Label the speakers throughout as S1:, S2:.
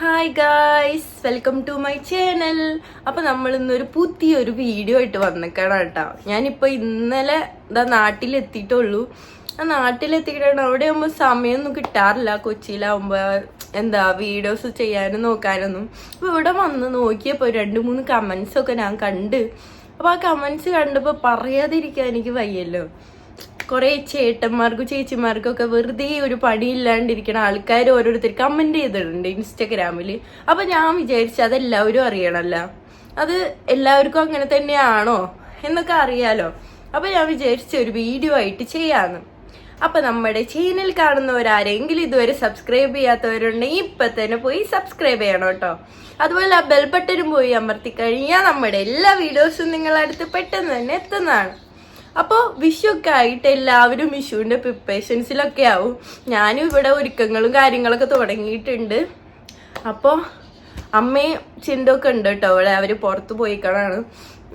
S1: Hi guys welcome to my channel അപ്പൊ നമ്മൾ ഇന്നൊരു പുതിയൊരു വീഡിയോ ആയിട്ട് വന്നിക്കണം കേട്ടോ. ഞാനിപ്പോ ഇന്നലെ ഇതാ നാട്ടിലെത്തിയിട്ടുള്ളൂ. ആ നാട്ടിലെത്തിയിട്ടാണ് അവിടെ ആകുമ്പോൾ സമയമൊന്നും കിട്ടാറില്ല. കൊച്ചിയിലാവുമ്പോ എന്താ വീഡിയോസ് ചെയ്യാനും നോക്കാനൊന്നും. അപ്പോൾ ഇവിടെ വന്ന് നോക്കിയപ്പോൾ രണ്ട് മൂന്ന് കമന്റ്സ് ഒക്കെ ഞാൻ കണ്ട്. അപ്പോൾ ആ കമന്റ്സ് കണ്ടപ്പോൾ പറയാതിരിക്കാൻ എനിക്ക് വയ്യല്ലോ. കുറെ ചേട്ടന്മാർക്കും ചേച്ചിമാർക്കും ഒക്കെ വെറുതെ ഒരു പണിയില്ലാണ്ടിരിക്കണ ആൾക്കാർ ഓരോരുത്തർ കമന്റ് ചെയ്തിട്ടുണ്ട് ഇൻസ്റ്റഗ്രാമിൽ അപ്പൊ ഞാൻ വിചാരിച്ചു അതെല്ലാവരും അറിയണമല്ലോ അത് എല്ലാവർക്കും അങ്ങനെ തന്നെയാണോ എന്നൊക്കെ അറിയാലോ. അപ്പൊ ഞാൻ വിചാരിച്ചു ഒരു വീഡിയോ ആയിട്ട് ചെയ്യാന്ന്. അപ്പൊ നമ്മുടെ ചാനൽ കാണുന്നവരാരെങ്കിലും ഇതുവരെ സബ്സ്ക്രൈബ് ചെയ്യാത്തവരുണ്ടെങ്കിൽ ഇപ്പൊ തന്നെ പോയി സബ്സ്ക്രൈബ് ചെയ്യണം കേട്ടോ. അതുപോലെ ആ ബെൽ ബട്ടനും പോയി അമർത്തി കഴിഞ്ഞാൽ നമ്മുടെ എല്ലാ വീഡിയോസും നിങ്ങളടുത്ത് പെട്ടെന്ന് തന്നെ എത്തുന്നതാണ്. അപ്പോൾ വിഷുവൊക്കെ ആയിട്ട് എല്ലാവരും വിഷുവിന്റെ പ്രിപ്പറേഷൻസിലൊക്കെ ആവും. ഞാനും ഇവിടെ ഒരുക്കങ്ങളും കാര്യങ്ങളൊക്കെ തുടങ്ങിയിട്ടുണ്ട്. അപ്പോൾ അമ്മയും ചിന്തയൊക്കെ ഉണ്ട് കേട്ടോ അവിടെ അവർ പുറത്ത് പോയിക്കണാണ്.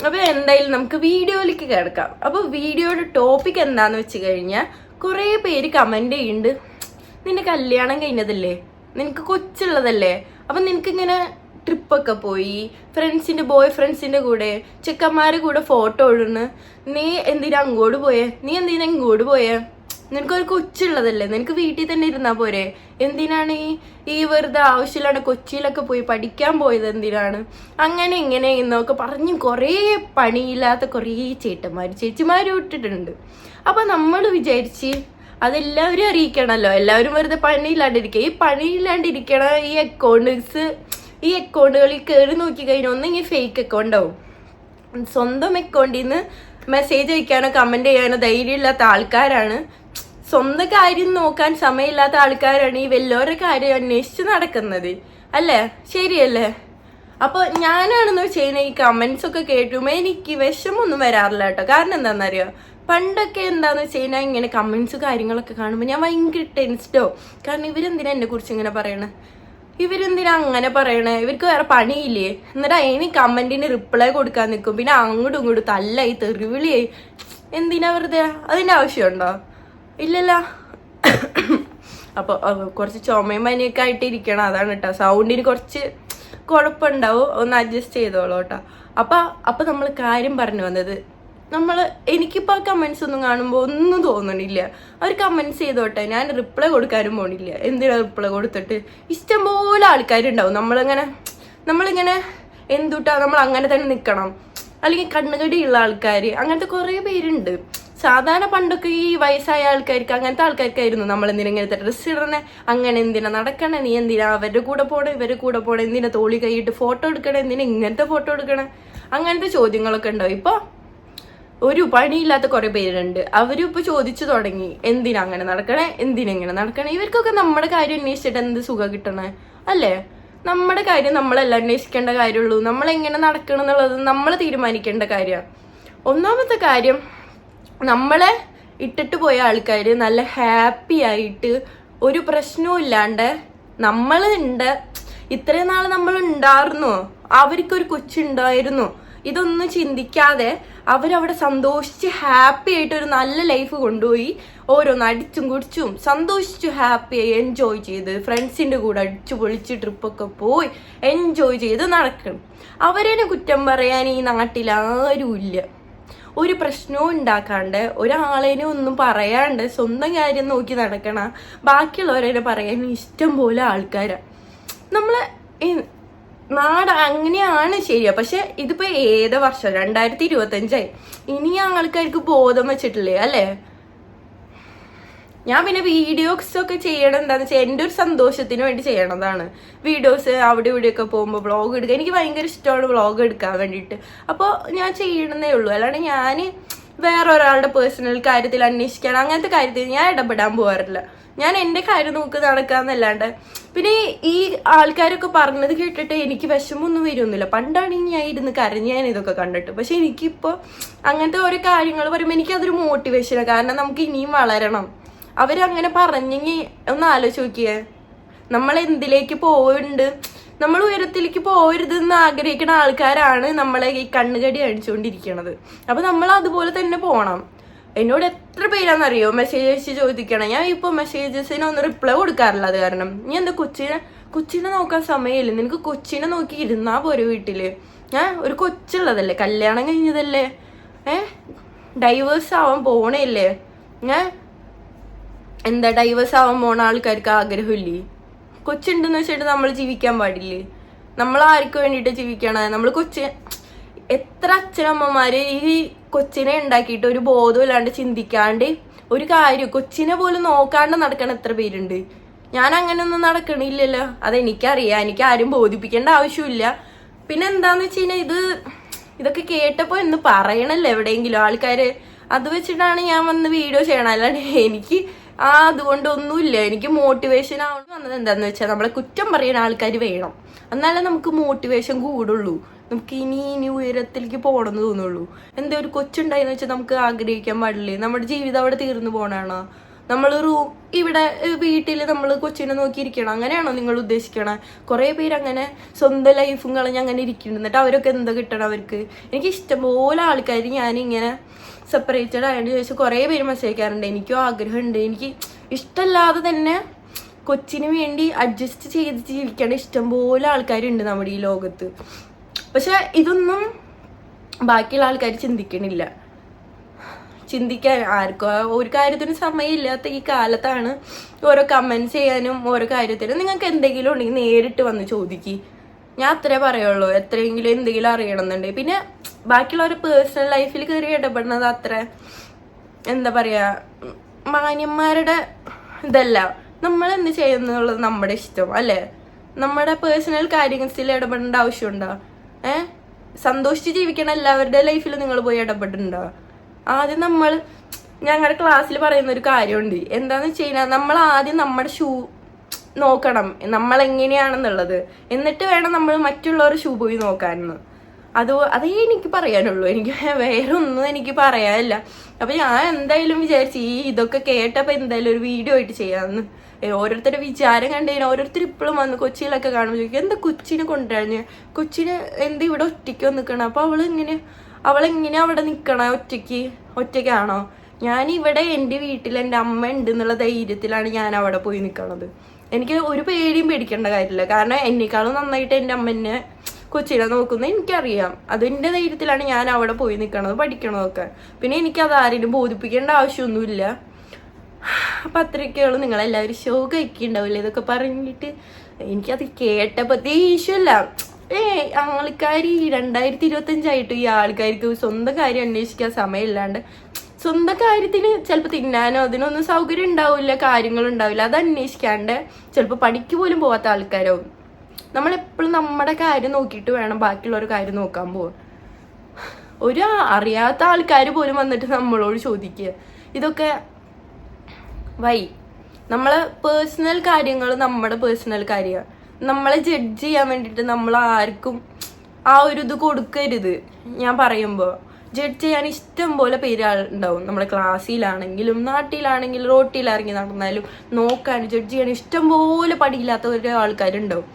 S1: അപ്പോൾ എന്തായാലും നമുക്ക് വീഡിയോയിലേക്ക് കിടക്കാം. അപ്പോൾ വീഡിയോയുടെ ടോപ്പിക് എന്താണെന്ന് വെച്ച് കഴിഞ്ഞാൽ കുറേ പേര് കമന്റ് ചെയ്യുന്നുണ്ട്. നിന്റെ കല്യാണം കഴിഞ്ഞതല്ലേ? നിനക്ക് കൊച്ചുള്ളതല്ലേ? അപ്പം നിനക്കിങ്ങനെ ട്രിപ്പൊക്കെ പോയി ഫ്രണ്ട്സിന്റെ ബോയ് ഫ്രണ്ട്സിന്റെ കൂടെ ചെക്കന്മാരുടെ കൂടെ ഫോട്ടോ ഇടുന്നു. നീ എന്തിനാ അങ്ങോട്ട് പോയേ? നീ എന്തിനാ ഇങ്ങോട്ട് പോയേ? നിനക്കൊരു കൊച്ചുള്ളതല്ലേ? നിനക്ക് വീട്ടിൽ തന്നെ ഇരുന്നാ പോരെ? എന്തിനാണ് ഈ ഈ വെറുതെ ആവശ്യമില്ലാണ്ട് കൊച്ചിയിലൊക്കെ പോയി പഠിക്കാൻ പോയത് എന്തിനാണ്? അങ്ങനെ ഇങ്ങനെ എന്നൊക്കെ പറഞ്ഞ് കുറേ പണിയില്ലാത്ത കുറേ ചേട്ടന്മാർ ചേച്ചിമാരും ഇട്ടിട്ടുണ്ട് അപ്പൊ നമ്മൾ വിചാരിച്ച് അതെല്ലാവരും അറിയിക്കണമല്ലോ എല്ലാവരും വെറുതെ പണിയില്ലാണ്ടിരിക്കുക ഈ പണിയില്ലാണ്ടിരിക്കണ ഈ അക്കൗണ്ട്സ് ഈ അക്കൗണ്ടുകളിൽ കയറി നോക്കി കഴിഞ്ഞാൽ ഒന്നെങ്കിൽ ഫേക്ക് അക്കൗണ്ട് ആവും സ്വന്തം അക്കൗണ്ടിൽ നിന്ന് മെസ്സേജ് അയക്കാനോ കമന്റ് ചെയ്യാനോ ധൈര്യമില്ലാത്ത ആൾക്കാരാണ്. സ്വന്തം കാര്യം നോക്കാൻ സമയമില്ലാത്ത ആൾക്കാരാണ് ഈ വല്ലവരുടെ കാര്യം അന്വേഷിച്ച് നടക്കുന്നത്. അല്ലേ? ശരിയല്ലേ? അപ്പൊ ഞാനാണെന്ന് ചെയ്യുന്ന? ഈ കമന്റ്സ് ഒക്കെ കേട്ടുമ്പോ എനിക്ക് വിഷമൊന്നും വരാറില്ല കേട്ടോ. കാരണം എന്താണെന്നറിയോ പണ്ടൊക്കെ എന്താന്ന് വെച്ച് കഴിഞ്ഞാൽ ഇങ്ങനെ കമന്റ്സ് കാര്യങ്ങളൊക്കെ കാണുമ്പോൾ ഞാൻ ഭയങ്കര ടെൻസ്ഡോ കാരണം ഇവരെന്തിനാ എന്നെ കുറിച്ച് ഇങ്ങനെ പറയണേ? ഇവരെന്തിനാ അങ്ങനെ പറയണേ? ഇവർക്ക് വേറെ പണിയില്ലേ? എന്നിട്ട് അതിന് കമന്റിന് റിപ്ലൈ കൊടുക്കാൻ നിൽക്കും. പിന്നെ അങ്ങോട്ടും ഇങ്ങോട്ടും തല്ലായി തെറിവിളിയായി. എന്തിനാ വെറുതെ? അതിന്റെ ആവശ്യമുണ്ടോ? ഇല്ലല്ല. അപ്പോൾ കുറച്ച് ചുമയും പനിയൊക്കെ ആയിട്ട് ഇരിക്കണം അതാണ് കേട്ടോ. സൗണ്ടിന് കുറച്ച് കുഴപ്പമുണ്ടാവും. ഒന്ന് അഡ്ജസ്റ്റ് ചെയ്തോളൂ കേട്ടോ. അപ്പൊ അപ്പൊ നമ്മൾ കാര്യം പറഞ്ഞു വന്നത് നമ്മൾ എനിക്കിപ്പോൾ കമൻസ് ഒന്നും കാണുമ്പോൾ ഒന്നും തോന്നണില്ല. അവർ കമൻസ് ചെയ്തോട്ടെ ഞാൻ റിപ്ലൈ കൊടുക്കാനും പോണില്ല. എന്തിനാ റിപ്ലൈ കൊടുത്തിട്ട്? ഇഷ്ടംപോലെ ആൾക്കാരുണ്ടാവും. നമ്മളിങ്ങനെ നമ്മളിങ്ങനെ എന്തുട്ടാ നമ്മൾ അങ്ങനെ തന്നെ നിൽക്കണം അല്ലെങ്കിൽ കണ്ണുകടിയുള്ള ആൾക്കാർ അങ്ങനത്തെ കുറേ പേരുണ്ട്. സാധാരണ പണ്ടൊക്കെ ഈ വയസ്സായ ആൾക്കാർക്ക് അങ്ങനത്തെ ആൾക്കാർക്കായിരുന്നു നമ്മൾ എന്തിനാ ഇങ്ങനത്തെ ഡ്രസ്സ് ഇടണേ. അങ്ങനെ എന്തിനാ നടക്കണേ? നീ എന്തിനാ അവരുടെ കൂടെ പോണേ? ഇവരുടെ കൂടെ പോണേ? എന്തിനാ തോളി കൈയിട്ട് ഫോട്ടോ എടുക്കണേ? എന്തിനാ ഇങ്ങനത്തെ ഫോട്ടോ എടുക്കണേ? അങ്ങനത്തെ ചോദ്യങ്ങളൊക്കെ ഉണ്ടാവും. ഇപ്പൊ ഒരു പണിയില്ലാത്ത കുറെ പേരുണ്ട്. അവരും ഇപ്പൊ ചോദിച്ചു തുടങ്ങി എന്തിനാ അങ്ങനെ നടക്കണേ? എന്തിനെങ്ങനെ നടക്കണേ? ഇവർക്കൊക്കെ നമ്മുടെ കാര്യം അന്വേഷിച്ചിട്ട് എന്ത് സുഖം കിട്ടണേ? അല്ലേ? നമ്മുടെ കാര്യം നമ്മളല്ല അന്വേഷിക്കേണ്ട കാര്യമുള്ളൂ. നമ്മൾ എങ്ങനെ നടക്കണം എന്നുള്ളത് നമ്മൾ തീരുമാനിക്കേണ്ട കാര്യമാണ്. ഒന്നാമത്തെ കാര്യം നമ്മളെ ഇട്ടിട്ട് പോയ ആൾക്കാർ നല്ല ഹാപ്പി ആയിട്ട് ഒരു പ്രശ്നവും ഇല്ലാണ്ട് നമ്മൾ ഉണ്ട് ഇത്രയും നാൾ നമ്മൾ ഉണ്ടായിരുന്നു അവർക്കൊരു കൊച്ചുണ്ടായിരുന്നു. ഇതൊന്നും ചിന്തിക്കാതെ അവരവിടെ സന്തോഷിച്ച് ഹാപ്പി ആയിട്ട് ഒരു നല്ല ലൈഫ് കൊണ്ടുപോയി ഓരോന്ന് അടിച്ചും കുടിച്ചും സന്തോഷിച്ചു ഹാപ്പി ആയി എൻജോയ് ചെയ്ത് ഫ്രണ്ട്സിന്റെ കൂടെ അടിച്ചു പൊളിച്ച് ട്രിപ്പൊക്കെ പോയി എൻജോയ് ചെയ്ത് നടക്കണം. അവരേനെ കുറ്റം പറയാൻ ഈ നാട്ടിൽ ആരുമില്ല. ഒരു പ്രശ്നവും ഉണ്ടാക്കാണ്ട് ഒരാളേനെ ഒന്നും പറയാണ്ട് സ്വന്തം കാര്യം നോക്കി നടക്കണ ബാക്കിയുള്ളവരെ പറയാൻ ഇഷ്ടം പോലെ ആൾക്കാരാണ് നമ്മളെ ഈ നാട് അങ്ങനെയാണ് ശരിയാ. പക്ഷെ ഇതിപ്പോ ഏത് വർഷം? രണ്ടായിരത്തി ഇരുപത്തി അഞ്ചായി ഇനി ആൾക്കാർക്ക് ബോധം വെച്ചിട്ടില്ലേ അല്ലേ? ഞാൻ പിന്നെ വീഡിയോസ് ഒക്കെ ചെയ്യണം എന്താന്ന് വെച്ചാൽ എന്റെ ഒരു സന്തോഷത്തിന് വേണ്ടി ചെയ്യണതാണ്. വീഡിയോസ് അവിടെ ഇവിടെയൊക്കെ പോകുമ്പോൾ വ്ളോഗ് എടുക്കുക എനിക്ക് ഭയങ്കര ഇഷ്ടമാണ് വ്ളോഗ് എടുക്കാൻ വേണ്ടിയിട്ട്. അപ്പോൾ ഞാൻ ചെയ്യണമെന്നേ ഉള്ളൂ. അല്ലാണ്ട് ഞാൻ വേറെ ഒരാളുടെ പേഴ്സണൽ കാര്യത്തിൽ അന്വേഷിക്കാൻ അങ്ങനത്തെ കാര്യത്തിൽ ഞാൻ ഇടപെടാൻ പോകാറില്ല ഞാൻ എന്റെ കാര്യം നോക്കി നടക്കാന്നല്ലാണ്ട്. പിന്നെ ഈ ആൾക്കാരൊക്കെ പറഞ്ഞത് കേട്ടിട്ട് എനിക്ക് വിഷമമൊന്നും വരുമൊന്നുമില്ല പണ്ടാണെങ്കിൽ ഞാൻ ഇരുന്ന് കരഞ്ഞ് ഞാൻ ഇതൊക്കെ കണ്ടിട്ട്. പക്ഷെ എനിക്കിപ്പോൾ അങ്ങനത്തെ ഓരോ കാര്യങ്ങൾ പറയുമ്പോൾ എനിക്കതൊരു മോട്ടിവേഷനാണ് കാരണം നമുക്ക് ഇനിയും വളരണം. അവരങ്ങനെ പറഞ്ഞെങ്കിൽ ഒന്ന് ആലോചിച്ച് നോക്കിയേ നമ്മൾ എന്തിലേക്ക് പോവുന്നുണ്ട് നമ്മൾ ഉയരത്തിലേക്ക് പോകരുതെന്ന് ആഗ്രഹിക്കുന്ന ആൾക്കാരാണ് നമ്മളെ ഈ കണ്ണുകടി അടിച്ചുകൊണ്ടിരിക്കുന്നത് അപ്പൊ നമ്മൾ അതുപോലെ തന്നെ പോണം. എന്നോട് എത്ര പേരാണെന്നറിയോ? മെസ്സേജ് അയച്ച് ചോദിക്കണം. ഞാൻ ഇപ്പൊ മെസ്സേജസിന് ഒന്നും റിപ്ലൈ കൊടുക്കാറില്ല അത് കാരണം. നീ എന്താ കൊച്ചിനെ കൊച്ചിനെ നോക്കാൻ സമയമില്ല? നിനക്ക് കൊച്ചിനെ നോക്കി ഇരുന്നാ പോരെ വീട്ടിൽ. ഞാൻ ഒരു കൊച്ചുള്ളതല്ലേ? കല്യാണം കഴിഞ്ഞതല്ലേ? ഏ? ഡൈവേഴ്സ് ആവാൻ പോണേല്ലേ? ഞാൻ എന്താ ഡൈവേഴ്സ് ആവാൻ പോണ ആൾക്കാർക്ക് ആഗ്രഹമില്ലേ? കൊച്ചുണ്ടെന്ന് വെച്ചിട്ട് നമ്മൾ ജീവിക്കാൻ പാടില്ലേ? നമ്മൾ ആർക്ക് വേണ്ടിയിട്ട് ജീവിക്കണേ? നമ്മൾ കൊച്ചി എത്ര അച്ഛനമ്മമാര് ഈ കൊച്ചിനെ ഉണ്ടാക്കിയിട്ട് ഒരു ബോധമില്ലാണ്ട് ചിന്തിക്കാണ്ട് ഒരു കാര്യം കൊച്ചിനെ പോലും നോക്കാണ്ട് നടക്കണ എത്ര പേരുണ്ട്? ഞാൻ അങ്ങനെയൊന്നും നടക്കണില്ലല്ലോ. അതെനിക്കറിയാം. എനിക്ക് ആരും ബോധിപ്പിക്കേണ്ട ആവശ്യമില്ല. പിന്നെ എന്താന്ന് വെച്ച് കഴിഞ്ഞാൽ ഇത് ഇതൊക്കെ കേട്ടപ്പോ എന്ന് പറയണല്ലോ എവിടെയെങ്കിലും ആൾക്കാര്. അത് വെച്ചിട്ടാണ് ഞാൻ വന്ന് വീഡിയോ ചെയ്യണം അല്ലാണ്ട് എനിക്ക് ആ അതുകൊണ്ടൊന്നുമില്ല. എനിക്ക് മോട്ടിവേഷൻ ആവണം വന്നത് എന്താന്ന് വെച്ചാൽ നമ്മളെ കുറ്റം പറയുന്ന ആൾക്കാർ വേണം. എന്നാലേ നമുക്ക് മോട്ടിവേഷൻ കൂടുള്ളൂ. നമുക്ക് ഇനി ഇനി ഉയരത്തിലേക്ക് പോകണമെന്ന് തോന്നുള്ളൂ എന്താ ഒരു കൊച്ചുണ്ടായെന്ന് വെച്ചാൽ നമുക്ക് ആഗ്രഹിക്കാൻ പാടില്ലേ? നമ്മുടെ ജീവിതം അവിടെ തീർന്നു പോകണാണോ നമ്മൾ റൂ ഇവിടെ വീട്ടിൽ നമ്മൾ കൊച്ചിനെ നോക്കിയിരിക്കണം. അങ്ങനെയാണോ നിങ്ങൾ ഉദ്ദേശിക്കണേ? കുറേ പേര് അങ്ങനെ സ്വന്തം ലൈഫും കളഞ്ഞ് അങ്ങനെ ഇരിക്കുന്നുണ്ട്. എന്നിട്ട് അവരൊക്കെ എന്താ കിട്ടണം അവർക്ക്? എനിക്ക് ഇഷ്ടംപോലെ ആൾക്കാർ ഞാനിങ്ങനെ സെപ്പറേറ്റഡ് ആയതിനു ശേഷം കുറേ പേര് മെസ്സേജ് അയക്കാറുണ്ട്. എനിക്കും ആഗ്രഹമുണ്ട്. എനിക്ക് ഇഷ്ടമല്ലാതെ തന്നെ കൊച്ചിന് വേണ്ടി അഡ്ജസ്റ്റ് ചെയ്ത് ജീവിക്കേണ്ട ഇഷ്ടംപോലെ ആൾക്കാരുണ്ട് നമ്മുടെ ഈ ലോകത്ത്. പക്ഷെ ഇതൊന്നും ബാക്കിയുള്ള ആൾക്കാർ ചിന്തിക്കണില്ല. ചിന്തിക്കാൻ ആർക്കോ ഒരു കാര്യത്തിന് സമയമില്ലാത്ത ഈ കാലത്താണ് ഓരോ കമൻസ് ചെയ്യാനും ഓരോ കാര്യത്തിനും നിങ്ങൾക്ക് എന്തെങ്കിലും ഉണ്ടെങ്കിൽ നേരിട്ട് വന്ന് ചോദിക്കി. ഞാൻ അത്രേ പറയുള്ളൂ. എത്രയെങ്കിലും എന്തെങ്കിലും അറിയണമെന്നുണ്ടെങ്കിൽ പിന്നെ ബാക്കിയുള്ളവരുടെ പേഴ്സണൽ ലൈഫിൽ കയറി ഇടപെടുന്നത് അത്ര എന്താ പറയുക മാന്യന്മാരുടെ ഇതല്ല. നമ്മൾ എന്ത് ചെയ്യുന്നുള്ളത് നമ്മുടെ ഇഷ്ടം അല്ലേ? നമ്മുടെ പേഴ്സണൽ കാര്യങ്ങളിൽ ഇടപെടേണ്ട ആവശ്യമുണ്ടോ? ഏ? സന്തോഷിച്ച് ജീവിക്കണ എല്ലാവരുടെ ലൈഫിൽ നിങ്ങൾ പോയി ഇടപെട്ടിട്ടുണ്ടോ? ആദ്യം നമ്മൾ ഞങ്ങളുടെ ക്ലാസ്സിൽ പറയുന്ന ഒരു കാര്യമുണ്ട്. എന്താന്ന് വെച്ച് കഴിഞ്ഞാൽ നമ്മൾ ആദ്യം നമ്മുടെ ഷൂ നോക്കണം. നമ്മൾ എങ്ങനെയാണെന്നുള്ളത് എന്നിട്ട് വേണം നമ്മൾ മറ്റുള്ളവർ ഷൂ പോയി നോക്കാനെന്ന്. അത് അതേ എനിക്ക് പറയാനുള്ളൂ. എനിക്ക് വേറെ ഒന്നും എനിക്ക് പറയാനില്ല. അപ്പൊ ഞാൻ എന്തായാലും വിചാരിച്ചു ഈ ഇതൊക്കെ കേട്ടപ്പോ എന്തായാലും ഒരു വീഡിയോ ആയിട്ട് ചെയ്യാമെന്ന് ഓരോരുത്തരുടെ വിചാരം കണ്ടുകഴിഞ്ഞാൽ ഓരോരുത്തർ ഇപ്പോഴും വന്ന് കൊച്ചിയിലൊക്കെ കാണുമ്പോൾ ചോദിക്കും എന്താ കൊച്ചിനെ കൊണ്ടുവരഞ്ഞ്? കൊച്ചിന് എന്താ ഇവിടെ ഒറ്റയ്ക്ക് നിൽക്കണം അപ്പോൾ അവളിങ്ങനെ അവളെങ്ങനെ അവിടെ നിൽക്കണ ഒറ്റയ്ക്ക്? ഒറ്റയ്ക്കാണോ? ഞാൻ ഇവിടെ എന്റെ വീട്ടിൽ എന്റെ അമ്മ ഉണ്ട് എന്നുള്ള ധൈര്യത്തിലാണ് ഞാൻ അവിടെ പോയി നിൽക്കണത് എനിക്ക് ഒരു പേടിയും പേടിക്കേണ്ട കാര്യമില്ല. കാരണം എന്നെക്കാളും നന്നായിട്ട് എന്റെ അമ്മ എന്നെ കൊച്ചിനെ നോക്കുന്നത് എനിക്കറിയാം. അതിന്റെ ധൈര്യത്തിലാണ് ഞാൻ അവിടെ പോയി നിൽക്കണത് പഠിക്കണതൊക്കെ. പിന്നെ എനിക്കത് ആരെയും ബോധിപ്പിക്കേണ്ട ആവശ്യമൊന്നുമില്ല. അപ്പൊ അത്രയൊക്കെയുള്ളൂ നിങ്ങളെല്ലാവരും ഷോ കഴിക്കുന്നുണ്ടാവില്ലേ ഇതൊക്കെ പറഞ്ഞിട്ട് എനിക്കത് കേട്ടപ്പോ ദേഷ്യമല്ല. ഏ ആൾക്കാർ ഈ രണ്ടായിരത്തി ഇരുപത്തഞ്ചായിട്ട് ഈ ആൾക്കാർക്ക് സ്വന്തം കാര്യം അന്വേഷിക്കാൻ സമയമില്ലാണ്ട് സ്വന്തം കാര്യത്തിന് ചിലപ്പോൾ തിന്നാനോ അതിനൊന്നും സൗകര്യം ഉണ്ടാവില്ല കാര്യങ്ങൾ ഉണ്ടാവില്ല. അത് അന്വേഷിക്കാണ്ട് ചിലപ്പോൾ പണിക്ക് പോലും പോവാത്ത ആൾക്കാരാവും. നമ്മളെപ്പോഴും നമ്മുടെ കാര്യം നോക്കിയിട്ട് വേണം ബാക്കിയുള്ളവരുടെ കാര്യം നോക്കാൻ പോവാൻ. ഒരു അറിയാത്ത ആൾക്കാർ പോലും വന്നിട്ട് നമ്മളോട് ചോദിക്കുക. ഇതൊക്കെ വൈ. നമ്മളെ പേഴ്സണൽ കാര്യങ്ങൾ നമ്മുടെ പേഴ്സണൽ കാര്യമാണ്. നമ്മളെ ജഡ്ജ് ചെയ്യാൻ വേണ്ടിയിട്ട് നമ്മൾ ആർക്കും ആ ഒരു ഇത് കൊടുക്കരുത്. ഞാൻ പറയുമ്പോൾ ജഡ്ജ് ചെയ്യാൻ ഇഷ്ടം പോലെ പേര് ഉണ്ടാവും. നമ്മുടെ ക്ലാസ്സിലാണെങ്കിലും നാട്ടിലാണെങ്കിലും റോട്ടിൽ ഇറങ്ങി നടന്നാലും നോക്കാൻ ജഡ്ജ് ചെയ്യാൻ ഇഷ്ടം പോലെ പടിയില്ലാത്ത ഒരു ആൾക്കാരുണ്ടാവും.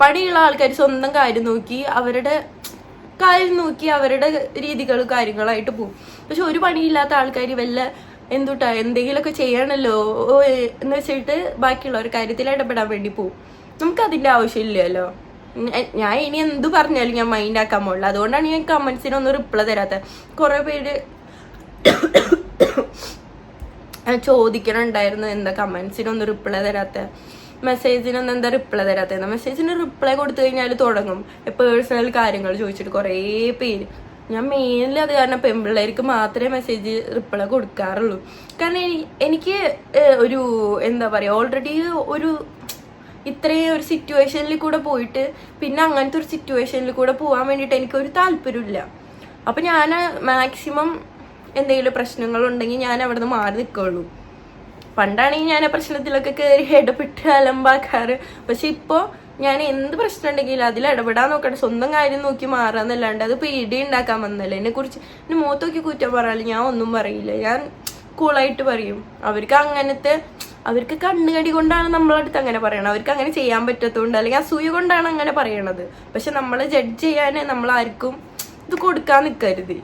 S1: പടിയുള്ള ആൾക്കാർ സ്വന്തം കാര്യം നോക്കി അവരുടെ കാര്യം നോക്കി അവരുടെ രീതികൾ കാര്യങ്ങളായിട്ട് പോകും. പക്ഷെ ഒരു പണിയില്ലാത്ത ആൾക്കാർ വല്ല എന്തുട്ടാ എന്തെങ്കിലുമൊക്കെ ചെയ്യണല്ലോ? ഓ, എന്ന് വെച്ചിട്ട് ബാക്കിയുള്ള ഒരു കാര്യത്തിൽ ഇടപെടാൻ വേണ്ടി പോവും. നമുക്ക് അതിന്റെ ആവശ്യമില്ലല്ലോ. ഞാൻ ഇനി എന്ത് പറഞ്ഞാലും ഞാൻ മൈൻഡ് ആക്കാൻ പോകില്ല അതുകൊണ്ടാണ് ഞാൻ കമന്റ്സിനൊന്നും റിപ്ലൈ തരാത്തത് കുറെ പേര് ചോദിക്കണുണ്ടായിരുന്നു എന്താ കമന്റ്സിനൊന്നും റിപ്ലൈ തരാത്ത. മെസ്സേജിനൊന്നും എന്താ റിപ്ലൈ തരാത്ത. മെസ്സേജിന് റിപ്ലൈ കൊടുത്തു കഴിഞ്ഞാൽ തുടങ്ങും. പേഴ്സണൽ കാര്യങ്ങൾ ചോദിച്ചിട്ട് കുറേ പേര്. ഞാൻ മെയിൻലി അത് കാരണം പെൺപിള്ളേർക്ക് മാത്രമേ മെസ്സേജ് റിപ്ലൈ കൊടുക്കാറുള്ളൂ. കാരണം എനിക്ക് ഒരു എന്താ പറയുക ഓൾറെഡി ഒരു ഇത്രയും ഒരു സിറ്റുവേഷനിൽ കൂടെ പോയിട്ട് പിന്നെ അങ്ങനത്തെ ഒരു സിറ്റുവേഷനിൽ കൂടെ പോകാൻ വേണ്ടിയിട്ട് എനിക്കൊരു താല്പര്യമില്ല. അപ്പൊ ഞാൻ മാക്സിമം എന്തെങ്കിലും പ്രശ്നങ്ങളുണ്ടെങ്കിൽ ഞാൻ അവിടെ നിന്ന് മാറി നിൽക്കുള്ളൂ പണ്ടാണെങ്കിൽ ഞാൻ ആ പ്രശ്നത്തിലൊക്കെ കയറി ഇടപെട്ട് അലമ്പാക്കാറ്. പക്ഷെ ഇപ്പോൾ ഞാൻ എന്ത് പ്രശ്നം ഉണ്ടെങ്കിലും അതിൽ ഇടപെടാൻ നോക്കട്ടെ. സ്വന്തം കാര്യം നോക്കി മാറാന്നല്ലാണ്ട് അത് പേടി ഉണ്ടാക്കാൻ വന്നല്ലേ. എന്നെ കുറിച്ച് എന്നെ മുഖത്ത് നോക്കി കുറ്റം പറയാൽ ഞാൻ ഒന്നും പറയില്ല. ഞാൻ കൂളായിട്ട് പറയും. അവർക്ക് അങ്ങനത്തെ അവർക്ക് കണ്ണുകടി കൊണ്ടാണ് നമ്മളടുത്ത് അങ്ങനെ പറയണത്. അവർക്ക് അങ്ങനെ ചെയ്യാൻ പറ്റത്തുകൊണ്ട് അല്ലെങ്കിൽ അസൂയ കൊണ്ടാണ് അങ്ങനെ പറയണത്. പക്ഷെ നമ്മളെ ജഡ്ജ് ചെയ്യാൻ നമ്മൾ ആർക്കും ഇത് കൊടുക്കാൻ നിൽക്കരുത്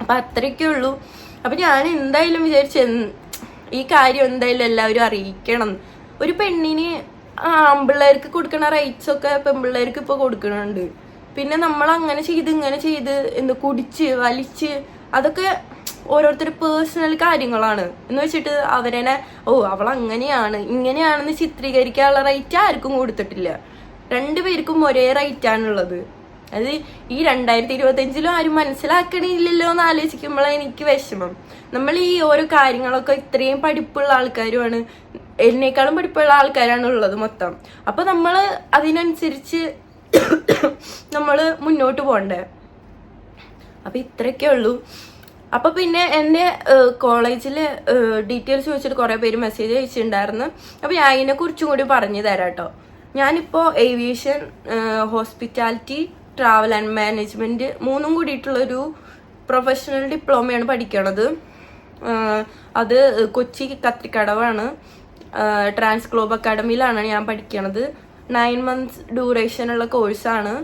S1: അപ്പൊ അത്രയൊക്കെ ഉള്ളൂ. അപ്പൊ ഞാൻ എന്തായാലും വിചാരിച്ചു ഈ കാര്യം എന്തായാലും എല്ലാവരും അറിയിക്കണം. ഒരു പെണ്ണിന് ആമ്പിള്ളേർക്ക് കൊടുക്കണ റൈറ്റ്സ് ഒക്കെ പെൺപിള്ളേർക്ക് ഇപ്പൊ കൊടുക്കണുണ്ട്. പിന്നെ നമ്മൾ അങ്ങനെ ചെയ്ത് ഇങ്ങനെ ചെയ്ത് എന്ത് കുടിച്ച് വലിച്ച് അതൊക്കെ ഓരോരുത്തർ പേഴ്സണൽ കാര്യങ്ങളാണ്. എന്ന് വെച്ചിട്ട് അവരെന്നെ ഓ അവൾ അങ്ങനെയാണ് ഇങ്ങനെയാണെന്ന് ചിത്രീകരിക്കാനുള്ള റൈറ്റ് ആർക്കും കൊടുത്തിട്ടില്ല. രണ്ടുപേർക്കും ഒരേ റൈറ്റ് ആണുള്ളത്. അത് ഈ രണ്ടായിരത്തി ഇരുപത്തഞ്ചിലും ആരും മനസ്സിലാക്കണില്ലല്ലോ എന്ന് ആലോചിക്കുമ്പോഴാണ് എനിക്ക് വിഷമം. നമ്മൾ ഈ ഓരോ കാര്യങ്ങളൊക്കെ ഇത്രയും പഠിപ്പുള്ള ആൾക്കാരുമാണ്. എന്നേക്കാളും പഠിപ്പുള്ള ആൾക്കാരാണ് ഉള്ളത് മൊത്തം. അപ്പൊ നമ്മൾ അതിനനുസരിച്ച് നമ്മൾ മുന്നോട്ട് പോകണ്ടേ അപ്പൊ ഇത്രയൊക്കെ ഉള്ളൂ. അപ്പൊ പിന്നെ എന്റെ കോളേജിൽ ഡീറ്റെയിൽസ് ചോദിച്ചിട്ട് കുറെ പേര് മെസ്സേജ് അയച്ചിട്ടുണ്ടായിരുന്നു. അപ്പൊ ഞാൻ അതിനെ കുറിച്ചും കൂടി പറഞ്ഞു തരാം കേട്ടോ. ഞാനിപ്പോ aviation hospitality travel and management മൂന്നും കൂടിയിട്ടുള്ളൊരു പ്രൊഫഷണൽ ഡിപ്ലോമയാണ് പഠിക്കണത്. അത് കൊച്ചി കത്രിക്കടവാണ്. ട്രാൻസ് ഗ്ലോബ് അക്കാഡമിയിലാണ് ഞാൻ പഠിക്കണത്. നയൻ മന്ത്സ് ഡ്യൂറേഷനുള്ള കോഴ്സാണ്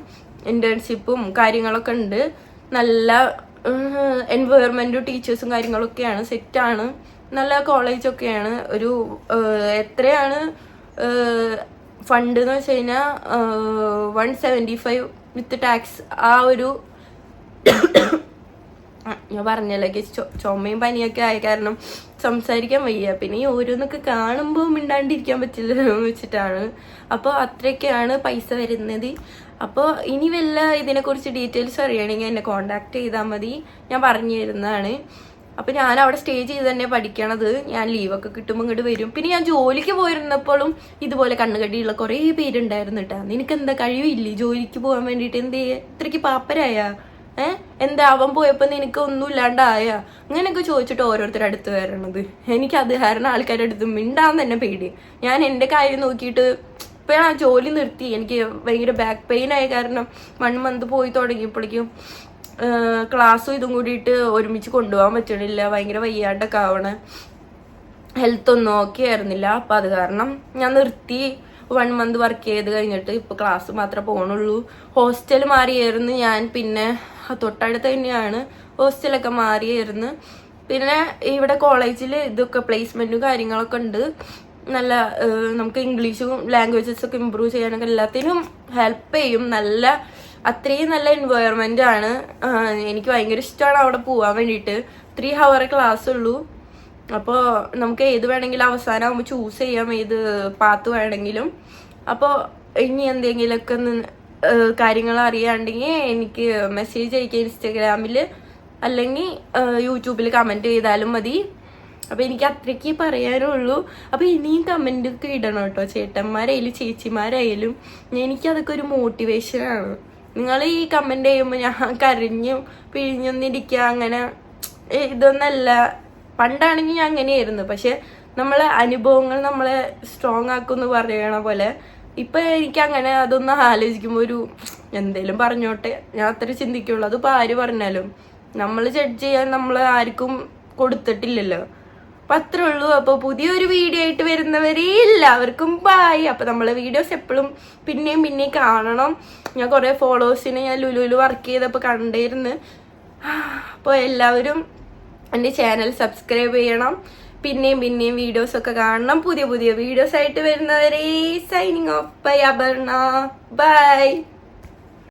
S1: ഇന്റേൺഷിപ്പും കാര്യങ്ങളൊക്കെ ഉണ്ട്. നല്ല എൻവയോൺമെന്റും ടീച്ചേഴ്സും കാര്യങ്ങളൊക്കെയാണ്. സെറ്റാണ് നല്ല കോളേജൊക്കെയാണ് ഒരു എത്രയാണ്? ഫണ്ട് എന്ന് വെച്ച് കഴിഞ്ഞാൽ one seventy five with tax ആ ഒരു ഞാൻ പറഞ്ഞല്ലോ ചുമയും പനിയൊക്കെ ആയ കാരണം സംസാരിക്കാൻ വയ്യ. പിന്നെ ഈ ഓരോന്നൊക്കെ കാണുമ്പോൾ മിണ്ടാണ്ടിരിക്കാൻ പറ്റില്ലല്ലോ എന്ന് വെച്ചിട്ടാണ്. അപ്പോൾ അത്രയൊക്കെയാണ് പൈസ വരുന്നത്. അപ്പോൾ ഇനി വല്ല ഇതിനെക്കുറിച്ച് ഡീറ്റെയിൽസ് അറിയണമെങ്കിൽ എന്നെ കോണ്ടാക്ട് ചെയ്താൽ മതി. ഞാൻ പറഞ്ഞു തരുന്നതാണ്. അപ്പൊ ഞാൻ അവിടെ സ്റ്റേ ചെയ്ത് തന്നെ പഠിക്കണത്. ഞാൻ ലീവൊക്കെ കിട്ടുമ്പോൾ ഇങ്ങോട്ട് വരും. പിന്നെ ഞാൻ ജോലിക്ക് പോയിരുന്നപ്പോഴും ഇതുപോലെ കണ്ണുകടിയുള്ള കുറേ പേരുണ്ടായിരുന്നു കേട്ടാ നിനക്ക് എന്താ കഴിവില്ലേ ജോലിക്ക് പോകാൻ വേണ്ടിയിട്ട് എന്തേ ഇത്രയ്ക്ക് പാപ്പരായ? ഏ? എന്താ അവൻ പോയപ്പോ നിനക്ക് ഒന്നും ഇല്ലാണ്ടായ? അങ്ങനെയൊക്കെ ചോദിച്ചിട്ട് ഓരോരുത്തരുടെ അടുത്ത് വരണത്. എനിക്ക് അത് കാരണം ആൾക്കാരുടെ അടുത്ത് മിണ്ടാൻ തന്നെ പേടി. ഞാൻ എന്റെ കാര്യം നോക്കിയിട്ട് ഇപ്പൊ ഞാൻ ജോലി നിർത്തി. എനിക്ക് ഭയങ്കര ബാക്ക് പെയിൻ ആയ കാരണം വൺ മന്ത് പോയി തുടങ്ങിയപ്പോഴേക്കും ക്ലാസ്സും ഇതും കൂടിയിട്ട് ഒരുമിച്ച് കൊണ്ടുപോകാൻ പറ്റണില്ല. ഭയങ്കര വയ്യാണ്ടൊക്കെ ആവണ. ഹെൽത്ത് ഒന്നും ഓക്കെ ആയിരുന്നില്ല. അപ്പൊ അത് കാരണം ഞാൻ നിർത്തി. വൺ മന്ത് വർക്ക് ചെയ്ത് കഴിഞ്ഞിട്ട് ഇപ്പൊ ക്ലാസ് മാത്രമേ പോകണുള്ളൂ ഹോസ്റ്റൽ മാറിയായിരുന്നു ഞാൻ. പിന്നെ തൊട്ടടുത്ത് തന്നെയാണ് ഹോസ്റ്റലൊക്കെ മാറിയായിരുന്നു പിന്നെ ഇവിടെ കോളേജിൽ ഇതൊക്കെ പ്ലേസ്മെന്റും കാര്യങ്ങളൊക്കെ ഉണ്ട്. നല്ല നമുക്ക് ഇംഗ്ലീഷും ലാംഗ്വേജസ് ഒക്കെ ഇമ്പ്രൂവ് ചെയ്യാനൊക്കെ എല്ലാത്തിനും ഹെൽപ്പ് ചെയ്യും. നല്ല അത്രയും നല്ല എൻവയോൺമെന്റ് ആണ്. എനിക്ക് ഭയങ്കര ഇഷ്ടമാണ് അവിടെ പോവാൻ വേണ്ടിയിട്ട്. ത്രീ ഹവർ ക്ലാസ് ഉള്ളൂ. അപ്പോൾ നമുക്ക് ഏത് വേണമെങ്കിലും അവസാനം ആകുമ്പോൾ ചൂസ് ചെയ്യാം. ഏത് പാത്ത് വേണമെങ്കിലും. അപ്പോൾ ഇനി എന്തെങ്കിലുമൊക്കെ കാര്യങ്ങൾ അറിയാണ്ടെങ്കിൽ എനിക്ക് മെസ്സേജ് അയക്കുക ഇൻസ്റ്റഗ്രാമിൽ അല്ലെങ്കിൽ യൂട്യൂബിൽ കമന്റ് ചെയ്താലും മതി. അപ്പോൾ എനിക്ക് അത്രയ്ക്ക് പറയാനുള്ളൂ. അപ്പോൾ ഇനിയും കമന്റൊക്കെ ഇടണം കേട്ടോ. ചേട്ടന്മാരായാലും ചേച്ചിമാരായാലും. എനിക്കതൊക്കെ ഒരു മോട്ടിവേഷനാണ് നിങ്ങൾ ഈ കമന്റ് ചെയ്യുമ്പോൾ ഞാൻ കരഞ്ഞും പിഴിഞ്ഞൊന്നിരിക്കുക അങ്ങനെ ഇതൊന്നല്ല. പണ്ടാണെങ്കിൽ ഞാൻ അങ്ങനെയായിരുന്നു. പക്ഷെ നമ്മളെ അനുഭവങ്ങൾ നമ്മളെ സ്ട്രോങ് ആക്കുമെന്ന് പറയണ പോലെ ഇപ്പൊ എനിക്ക് അങ്ങനെ അതൊന്നും ആലോചിക്കുമ്പോൾ ഒരു എന്തേലും പറഞ്ഞോട്ടെ. ഞാൻ അത്ര ചിന്തിക്കുള്ളൂ. അതിപ്പോ ആര് പറഞ്ഞാലും. നമ്മൾ ജഡ്ജ് ചെയ്യാൻ നമ്മൾ ആർക്കും കൊടുത്തിട്ടില്ലല്ലോ. അപ്പൊ അത്രേ ഉള്ളൂ. അപ്പൊ പുതിയൊരു വീഡിയോ ആയിട്ട് വരുന്നവരെ എല്ലാവർക്കും ബായ് അപ്പൊ നമ്മളെ വീഡിയോസ് എപ്പോഴും പിന്നെയും പിന്നെയും കാണണം. ഞാൻ കൊറേ ഫോളോവേഴ്സിനെ ഞാൻ ലുലുലു വർക്ക് ചെയ്തപ്പോ കണ്ടിരുന്നു. അപ്പോൾ എല്ലാവരും എന്റെ ചാനൽ സബ്സ്ക്രൈബ് ചെയ്യണം. പിന്നെയും പിന്നെയും വീഡിയോസ് ഒക്കെ കാണണം. പുതിയ പുതിയ വീഡിയോസ് ആയിട്ട് വരുന്നവരെ signing off bye Aparna. Bye